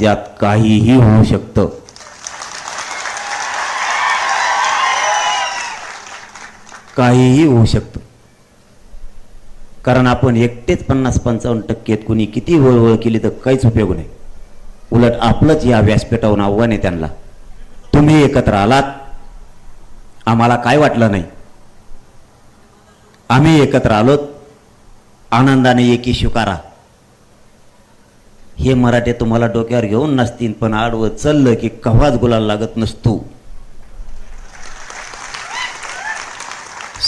त्यात काहीही होऊ शकतं. काहीही होऊ शकतं. कारण आपण एकटेच पन्नास पंचावन्न टक्के कुणी किती वळवळ केली तर काहीच उपयोग नाही. उलट आपलंच या व्यासपीठावरून आव्हान आहे त्यांना. तुम्ही एकत्र आलात. आम्हाला काय वाटलं नाही. आम्ही एकत्र आलोत. आनंदाने एकी स्वीकारा. हे मराठे तुम्हाला डोक्यावर घेऊन नसतील पण आडवं चललं की कव्हाच गुलाल लागत नसतो.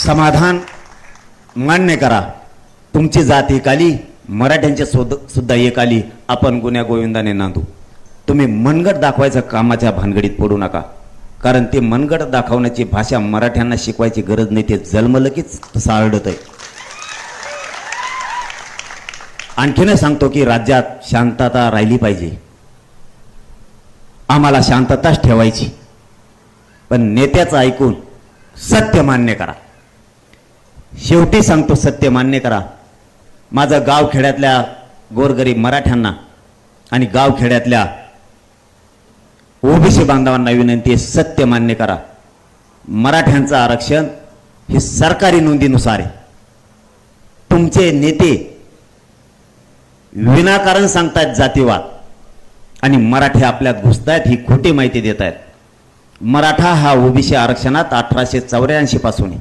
समाधान मान्य करा. तुमची जात एक आली मराठ्यांच्या सोद सुद्धा एक आली. आपण गुन्ह्या गोविंदाने नांदू. तुम्ही मनगट दाखवायचं कामाच्या भानगडीत पडू नका. कारण ते मनगट दाखवण्याची भाषा मराठ्यांना शिकवायची गरज नाही ते जन्मलं तसं सारडत आहे. आणखीनच सांगतो की राज्यात शांतता राहिली पाहिजे. आम्हाला शांतताच ठेवायची. पण नेत्याचं ऐकून सत्य मान्य करा. शेवटी सांगतो सत्य मान्य करा. माझं गाव खेड्यातल्या गोरगरीब मराठ्यांना आणि गाव खेड्यातल्या ओबीसी बांधवांना विनंती आहे सत्य मान्य करा. मराठ्यांचं आरक्षण हे सरकारी नोंदीनुसार आहे. तुमचे नेते विनाकारण सांगतायत जातीवाद. आणि मराठी आपल्यात घुसतायत ही खोटी माहिती देत आहेत मराठा हा ओबीसी आरक्षणात अठराशे चौऱ्याऐंशी पासून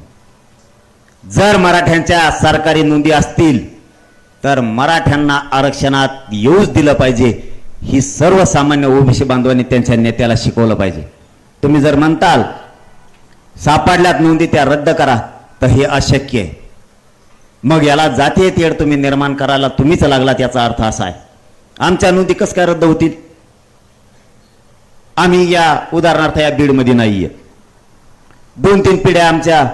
जर मराठ्यांच्या सरकारी नोंदी असतील तर मराठ्यांना आरक्षणात येऊच दिलं पाहिजे. ही सर्वसामान्य ओबीसी बांधवांनी त्यांच्या नेत्याला शिकवलं पाहिजे. तुम्ही जर म्हणताल सापडल्यात नोंदी त्या रद्द करा तर हे अशक्य आहे. मग याला जातीय तेढ तुम्ही निर्माण करायला तुम्हीच लागलात याचा अर्थ असा आहे. आमच्या नोंदी कसं काय रद्द होतील? आम्ही या उदाहरणार्थ या बीडमध्ये नाहीये. दोन तीन पिढ्या आमच्या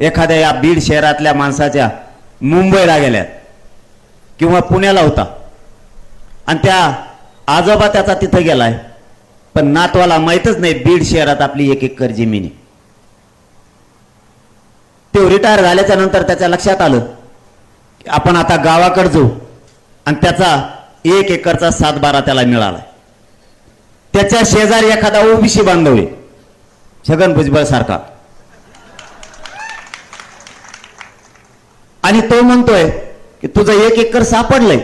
एखाद्या या बीड शहरातल्या माणसाच्या मुंबईला गेल्यात किंवा पुण्याला होता. आणि त्या आजोबा त्याचा तिथं गेलाय. पण नातवाला माहीतच नाही बीड शहरात आपली एक एकर जमीन. आहे तो रिटायर झाल्याच्यानंतर त्याच्या लक्षात आलं. आपण आता गावाकडे जाऊ आणि त्याचा एक एकरचा सात बारा त्याला मिळाला त्याच्या शेजारी एखादा ओबीसी बांधव आहे छगन भुजबळ सारखा. आणि तो म्हणतोय की तुझं एक एकर सापडलंय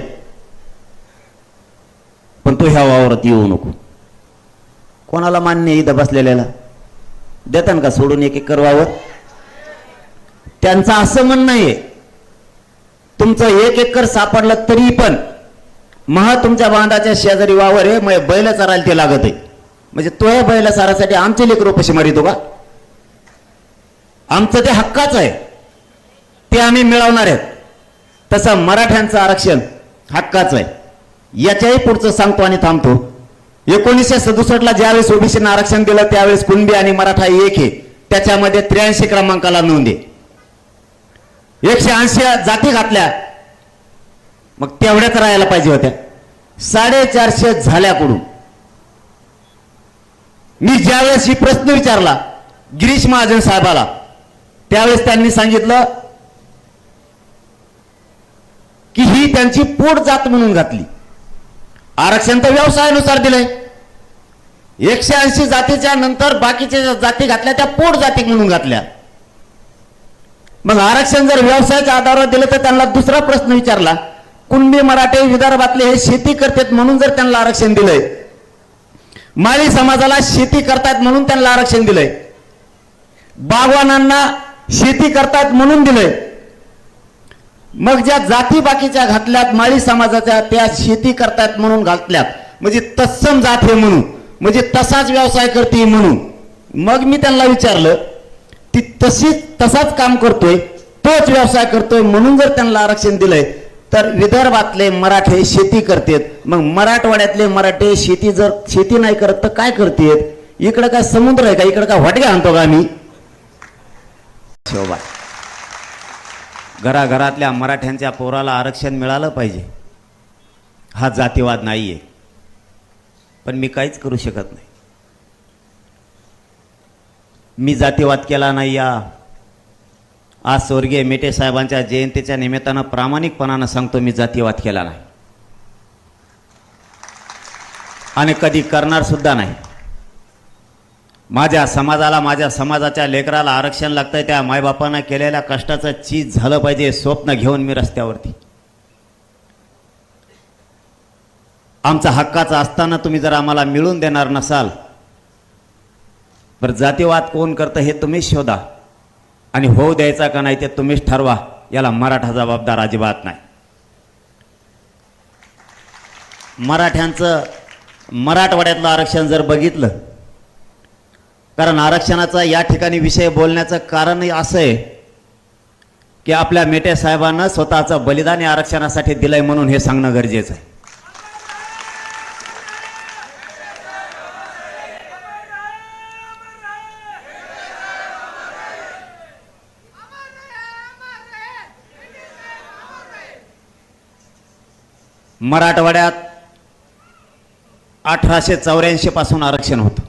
पण तू ह्या वावरात येऊ नको. कोणाला मान्य इथं बसलेल्याला? देतान का सोडून एक एकर वावर? त्यांचं असं म्हणणं आहे तुमचं एक एकर सापडलं तरी पण महा तुमच्या बांधाच्या शेजारी वावर आहे मग बैल चरायला ते लागत आहे. म्हणजे तो या बैल चारासाठी आमचे लेकर पैसे मारितो का? आमचं ते हक्काच आहे. ते आम्ही मिळवणार आहेत. तसं मराठ्यांचं आरक्षण हक्काचं आहे. याच्याही पुढचं सांगतो आणि थांबतो. एकोणीसशे सदुसष्टला ज्यावेळेस ओबीसीनं आरक्षण दिलं त्यावेळेस कुणबी आणि मराठा एक आहे. त्याच्यामध्ये त्र्याऐंशी क्रमांकाला नोंद आहे. एकशे ऐंशी जाती घातल्या. मग तेवढ्याच राहायला पाहिजे होत्या. साडेचारशे झाल्याकडून मी ज्यावेळेस ही प्रश्न विचारला गिरीश महाजन साहेबाला त्यावेळेस त्यांनी सांगितलं की ही त्यांची पोट जात म्हणून घातली. आरक्षण तर व्यवसायानुसार दिलंय. एकशे ऐंशी जातीच्या नंतर बाकीच्या ज्या जाती घातल्या त्या पोट जाती म्हणून घातल्या. मग आरक्षण जर व्यवसायाच्या आधारावर दिलं तर त्यांना दुसरा प्रश्न विचारला कुणबी मराठे विदर्भातले हे शेती करतात म्हणून जर त्यांना आरक्षण दिलंय. माळी समाजाला शेती करतायत म्हणून त्यांना आरक्षण दिलंय. बागवानांना शेती करतायत म्हणून दिलंय. मग ज्या जाती बाकीच्या घातल्यात माळी समाजाच्या त्या शेती करतायत म्हणून घातल्यात. म्हणजे तत्सम जात हे म्हणून म्हणजे तसाच व्यवसाय करते म्हणून. मग मी त्यांना विचारलं ती तशीच तसाच काम करतोय तोच व्यवसाय करतोय म्हणून जर त्यांना आरक्षण दिलंय तर विदर्भातले मराठे शेती करतेत. मग मराठवाड्यातले मराठे शेती जर शेती नाही करत तर काय करतेत? इकडं काय समुद्र आहे का? इकडं काय व्हटक्या आणतो का आम्ही? शोभा. घराघरातल्या मराठ्यांच्या पोराला आरक्षण मिळालं पाहिजे. हा जातीवाद नाही आहे पण मी काहीच करू शकत नाही. मी जातीवाद केला नाही या. आज स्वर्गीय मेटे साहेबांच्या जयंतीच्या निमित्तानं प्रामाणिकपणानं सांगतो मी जातीवाद केला नाही. आणि कधी करणार सुद्धा नाही. माझ्या समाजाला माझ्या समाजाच्या लेकराला आरक्षण लागतंय त्या मायबापानं केलेल्या कष्टाचं चीज झालं पाहिजे स्वप्न घेऊन मी रस्त्यावरती. आमचा हक्काचा असताना तुम्ही जर आम्हाला मिळून देणार नसाल तर जातीवाद कोण करतं हे तुम्हीच शोधा. आणि होऊ द्यायचा का नाही ते तुम्हीच ठरवा याला मराठा जबाबदार अजिबात नाही. मराठ्यांचं मराठवाड्यातलं आरक्षण जर बघितलं कारण आरक्षणाचा या ठिकाणी विषय बोलण्याचं कारणही असं आहे की आपल्या मेटे साहेबांना स्वतःचं बलिदान या आरक्षणासाठी दिलंय म्हणून हे सांगणं गरजेचं आहे. मराठवाड्यात अठराशे चौऱ्याऐंशीपासून आरक्षण होतं.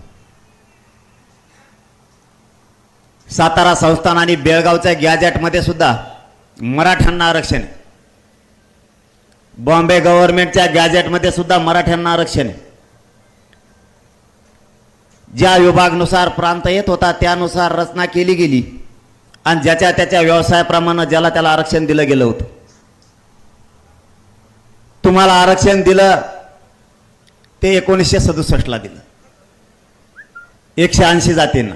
सातारा संस्थान आणि बेळगावच्या गॅजेटमध्ये सुद्धा मराठ्यांना आरक्षण आहे. बॉम्बे गव्हर्नमेंटच्या गॅजेटमध्ये सुद्धा मराठ्यांना आरक्षण आहे. ज्या विभागनुसार प्रांत येत होता त्यानुसार रचना केली गेली आणि ज्याच्या त्याच्या व्यवसायाप्रमाणे ज्याला त्याला आरक्षण दिलं गेलं होतं. तुम्हाला आरक्षण दिलं ते एकोणीसशे सदुसष्टला दिलं. एकशे ऐंशी जातींना.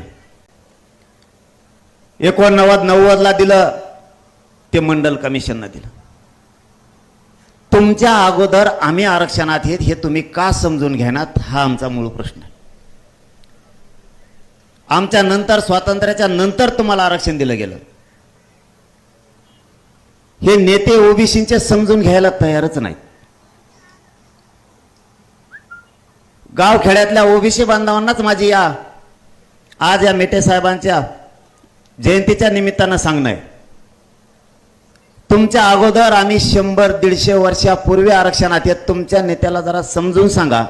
एकोणनव्वद नव्वदला दिलं ते मंडल कमिशननं दिलं. तुमच्या अगोदर आम्ही आरक्षणात येत हे तुम्ही का समजून घेणार? हा आमचा मूळ प्रश्न. आहे आमच्या नंतर स्वातंत्र्याच्या नंतर तुम्हाला आरक्षण दिलं गेलं. हे नेते ओबीसींचे समजून घ्यायला तयारच नाहीत. गावखेड्यातल्या ओबीसी बांधवांनाच माझी या आज या मेटे साहेबांच्या जयंतीच्या निमित्तानं सांगणं आहे. तुमच्या अगोदर आम्ही शंभर दीडशे वर्षापूर्वी आरक्षणात येत तुमच्या नेत्याला जरा समजून सांगा.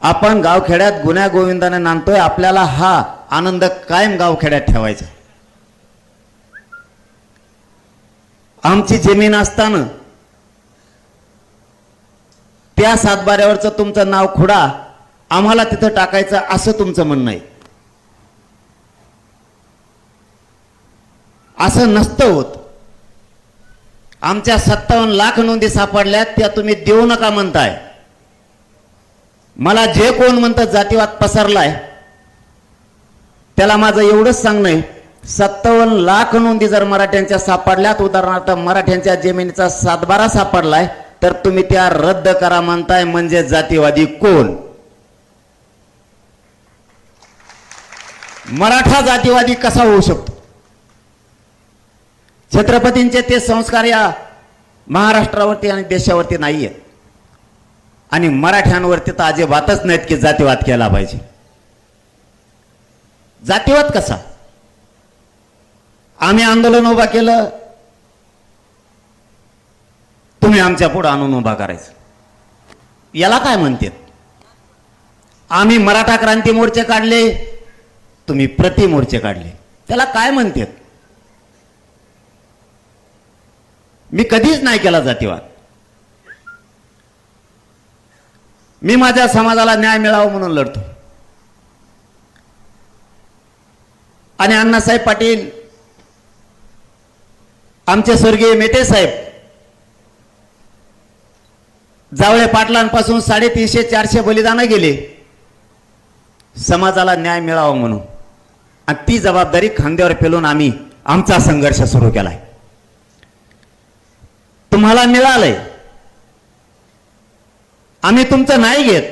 आपण गावखेड्यात गुन्ह्या गोविंदाने नांदतोय आपल्याला हा आनंद कायम गावखेड्यात ठेवायचा आमची जमीन असताना त्या सातबाऱ्यावरचं तुमचं नाव खुडा आम्हाला तिथं टाकायचं असं तुमचं म्हणणं आहे. असं नसतं होत. आमच्या सत्तावन्न लाख नोंदी सापडल्यात त्या तुम्ही देऊ नका म्हणताय. मला जे कोण म्हणतं जातीवाद पसरलाय त्याला माझं एवढंच सांगणं आहे. सत्तावन्न लाख नोंदी जर मराठ्यांच्या सापडल्यात उदाहरणार्थ मराठ्यांच्या जमिनीचा सातबारा सापडलाय तर तुम्ही त्या रद्द करा म्हणताय म्हणजे जातीवादी कोण? मराठा जातीवादी कसा होऊ शकतो? छत्रपतींचे ते संस्कार या महाराष्ट्रावरती आणि देशावरती नाही आहेत आणि मराठ्यांवरती तर अजिबातच नाहीत की जातीवाद केला पाहिजे. जातीवाद कसा? आम्ही आंदोलन उभा केलं तुम्ही आमच्या पुढं आणून उभा करायचं. याला काय म्हणते आम्ही मराठा क्रांती मोर्चे काढले तुम्ही प्रति मोर्चे काढले. त्याला काय म्हणतात? मी कधीच नाही केला जातीवाद. मी माझ्या समाजाला न्याय मिळावा म्हणून लढतो. आणि अण्णासाहेब पाटील आमचे स्वर्गीय मेटे साहेब जावळे पाटलांपासून साडेतीनशे चारशे बलिदानं गेले. समाजाला न्याय मिळावा म्हणून. आणि ती जबाबदारी खांद्यावर पेलून आम्ही आमचा संघर्ष सुरू केलाय. तुम्हाला मिळालंय. आम्ही तुमचं नाही घेत.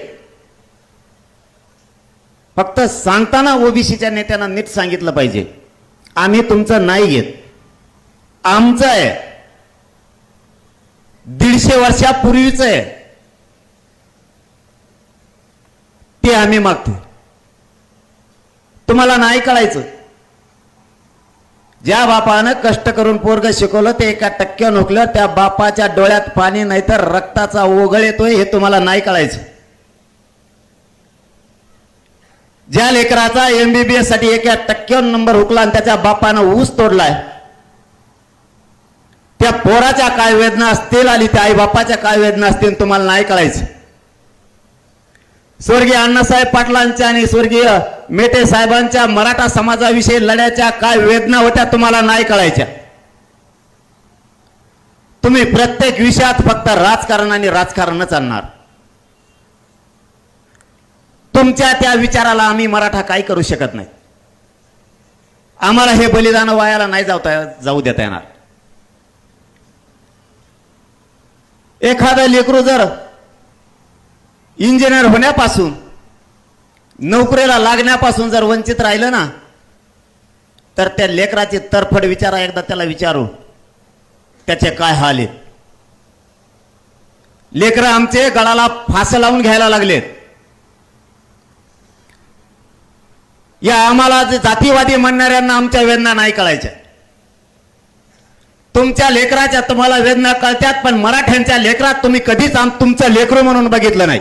फक्त सांगताना ओबीसीच्या नेत्यांना नीट सांगितलं पाहिजे. आम्ही तुमचं नाही घेत. आमचं आहे. दीडशे वर्षापूर्वीच आहे. ते आम्ही मागतो. तुम्हाला नाही कळायचं. ज्या बापानं कष्ट करून पोरग शिकवलं ते एका टक्क्या नोकलं त्या बापाच्या डोळ्यात पाणी नाही तर रक्ताचा ओघळ येतोय हे तुम्हाला नाही कळायचं. ज्या लेकराचा एमबीबीएससाठी एका टक्क्यावर नंबर हुकला आणि त्याच्या बापानं ऊस तोडलाय त्या पोराच्या काय वेदना असतील आणि त्या आई बापाच्या काय वेदना असतील तुम्हाला नाही कळायचं. स्वर्गीय अण्णासाहेब पाटलांच्या आणि स्वर्गीय मेटे साहेबांच्या मराठा समाजाविषयी लढ्याच्या काय वेदना होत्या तुम्हाला नाही कळायच्या. तुम्ही प्रत्येक विषयात फक्त राजकारण आणि राजकारणच आणणार. तुमच्या त्या विचाराला आम्ही मराठा काही करू शकत नाही. आम्हाला हे बलिदान वायाला नाही जावता जाऊ देता येणार. एखादं लेकरू जर इंजिनियर होण्यापासून नोकरीला लागण्यापासून जर वंचित राहिलं ना तर त्या लेकराची तरफड विचारा एकदा त्याला विचारू त्याचे काय हाल आहेत. लेकरं आमचे गळाला फास लावून घ्यायला लागलेत. या आम्हाला जे जातीवादी म्हणणाऱ्यांना आमच्या वेदना नाही कळायच्या. तुमच्या लेकराच्या तुम्हाला वेदना कळतात पण मराठ्यांच्या लेकरात तुम्ही कधीच तुमचं लेकरू म्हणून बघितलं नाही.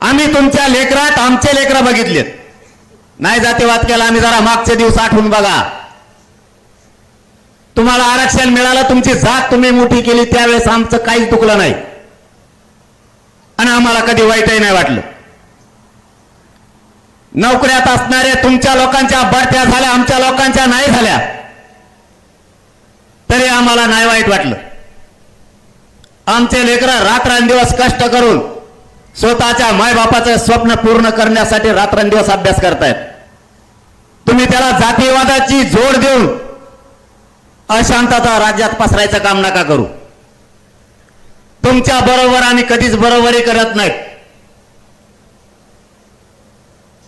आम्ही तुमच्या लेकरात आमचे लेकरं बघितलेत. नाही जातीवाद केला आम्ही जरा मागचे दिवस आठवून बघा. तुम्हाला आरक्षण मिळालं तुमची जात तुम्ही मोठी केली त्यावेळेस आमचं काहीच दुखलं नाही. आणि आम्हाला कधी वाईटही नाही वाटलं. नोकऱ्यात असणाऱ्या तुमच्या लोकांच्या बढत्या झाल्या आमच्या लोकांच्या नाही झाल्या. तरी आम्हाला नाही वाईट वाटलं. आमचे लेकरं रात्रंदिवस कष्ट करून स्वतःच्या मायबापाचं स्वप्न पूर्ण करण्यासाठी रात्रंदिवस अभ्यास करतायत. तुम्ही त्याला जातीवादाची जोड देऊन अशांतता राज्यात पसरायचं काम नका करू. तुमच्या बरोबर आम्ही कधीच बरोबरी करत नाहीत.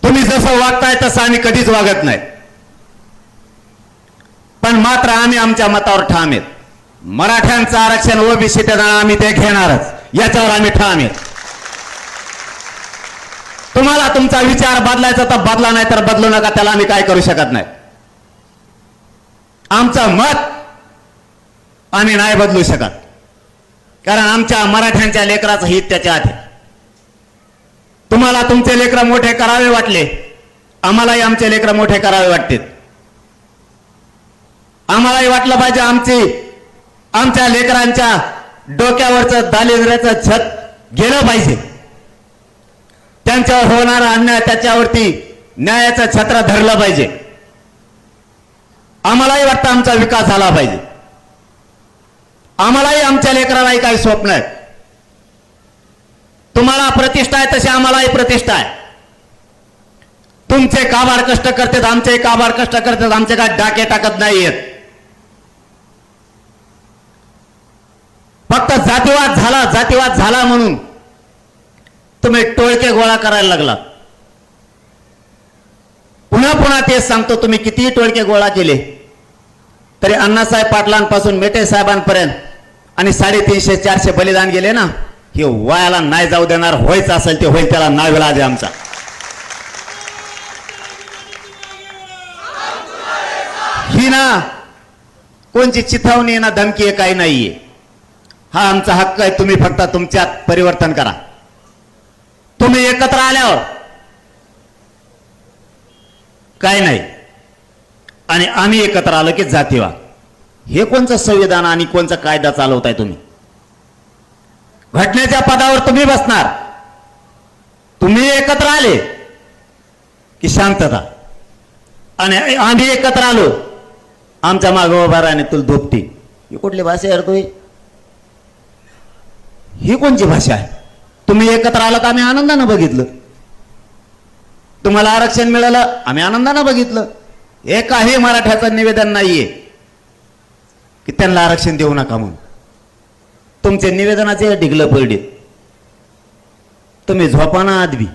तुम्ही जसं वागताय तसं आम्ही कधीच वागत नाही पण मात्र आम्ही आमच्या मतावर ठाम आहेत. मराठ्यांचं आरक्षण ओबीसी देणार आम्ही ते घेणारच. याच्यावर आम्ही ठाम आहेत. तुम्हाला तुमचा विचार बदलायचा तर बदला नाही तर बदलू नका त्याला आम्ही काय करू शकत नाही. आमचं मत आम्ही नाही बदलू शकत. कारण आमच्या मराठ्यांच्या लेकराचं हित त्याच्या आधी. तुम्हाला तुमचे लेकरं मोठे करावे वाटले. आम्हालाही आमचे लेकरं मोठे करावे वाटते आम्हालाही वाटलं पाहिजे आमची आमच्या लेकरांच्या डोक्यावरचं दारिद्र्याचं छत गेलं पाहिजे. त्यांच्यावर होणारा अन्याय त्याच्यावरती न्यायाचं छत्र धरलं पाहिजे. आम्हालाही वाटतं आमचा विकास झाला पाहिजे. आम्हालाही आमच्या लेकरालाही काही स्वप्न आहेत तुम्हाला प्रतिष्ठा आहे तशी आम्हालाही प्रतिष्ठा आहे. तुमचे काबाड कष्ट करतात आमचे काबाड कष्ट करतात आमचे काय डाके टाकत नाहीयेत. आहेत जातीवाद झाला जातीवाद झाला म्हणून तुम्ही टोळके गोळा करायला लागला. पुन्हा पुन्हा तेच सांगतो तुम्ही कितीही टोळके गोळा केले तरी अण्णासाहेब पाटलांपासून मेटे साहेबांपर्यंत आणि साडेतीनशे चारशे बलिदान गेले ना हे वयाला नाही जाऊ देणार व्हायचं असेल ते होईल त्याला नाव आहे आमचा. ही ना कोणची चिथावणी ना धमकी आहे काही नाहीये. हा आमचा हक्क आहे तुम्ही फक्त तुमच्यात परिवर्तन करा. तुम्ही एकत्र आल्यावर काय नाही. आणि आम्ही एकत्र आलो की जातीवाद हे कोणचं संविधान आणि कोणचा कायदा चालवताय तुम्ही? घटनेच्या पदावर तुम्ही बसणार. तुम्ही एकत्र आले की शांतता. आणि आम्ही एकत्र आलो आमच्या मागोबा राहणे तुला धोपटी ही कुठली भाषा आहे तुम्ही ही कोणची भाषा आहे? तुम्ही एकत्र आला तर आम्ही आनंदानं बघितलं. तुम्हाला आरक्षण मिळालं आम्ही आनंदानं बघितलं. एकाही मराठ्याचं निवेदन नाहीये की त्यांना आरक्षण देऊ नका म्हणून. तुमचे निवेदनाचे ढिगलं पडले. तुम्ही झोपाना आदवी.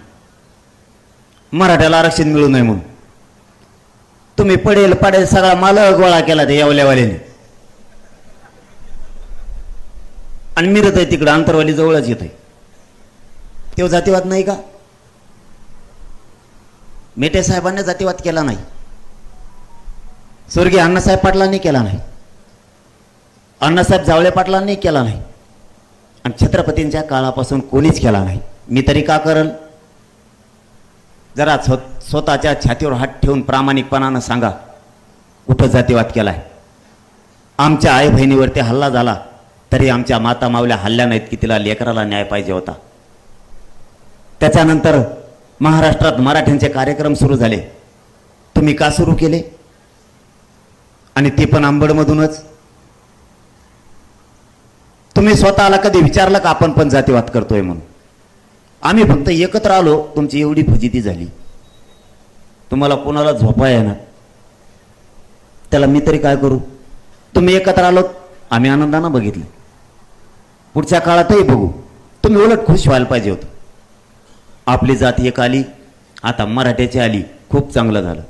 मराठ्याला आरक्षण मिळू नये म्हणून. तुम्ही पडेल पडेल सगळा माल गोळा केला ते यावल्यावाल्याने. आणि मिरत आहे तिकडं अंतरवाली जवळच येत आहे तेव्हा जातीवाद नाही का? मेटे साहेबांनी जातीवाद केला नाही. स्वर्गीय अण्णासाहेब पाटलांनी केला नाही. अण्णासाहेब जावळे पाटलांनी केला नाही. आणि छत्रपतींच्या काळापासून कोणीच केला नाही. मी तरी का करल जरा स्व स्वतःच्या छातीवर हात ठेवून प्रामाणिकपणानं सांगा कुठं जातीवाद केलाय? आमच्या आई बहिणीवरती हल्ला झाला. तरी आमच्या माता मावल्या हल्ल्या नाहीत की तिला लेकराला न्याय पाहिजे होता. त्याच्यानंतर महाराष्ट्रात मराठ्यांचे कार्यक्रम सुरू झाले. तुम्ही का सुरू केले? आणि ते पण आंबडमधूनच तुम्ही स्वतःला कधी विचारलं का आपण पण जातीवाद करतोय म्हणून? आम्ही फक्त एकत्र आलो तुमची एवढी फजिती झाली. तुम्हाला कोणाला झोपा येणार? त्याला मी तरी काय करू? तुम्ही एकत्र आलो आम्ही आनंदानं बघितले. पुढच्या काळातही बघू. तुम्ही उलट खुश व्हायला पाहिजे होतं. आपली जात एक आली आता मराठ्याची आली खूप चांगलं झालं.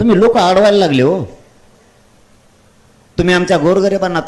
तुम्ही लोक अडवायला लागले हो. तुम्ही आमच्या गोरगरिबांना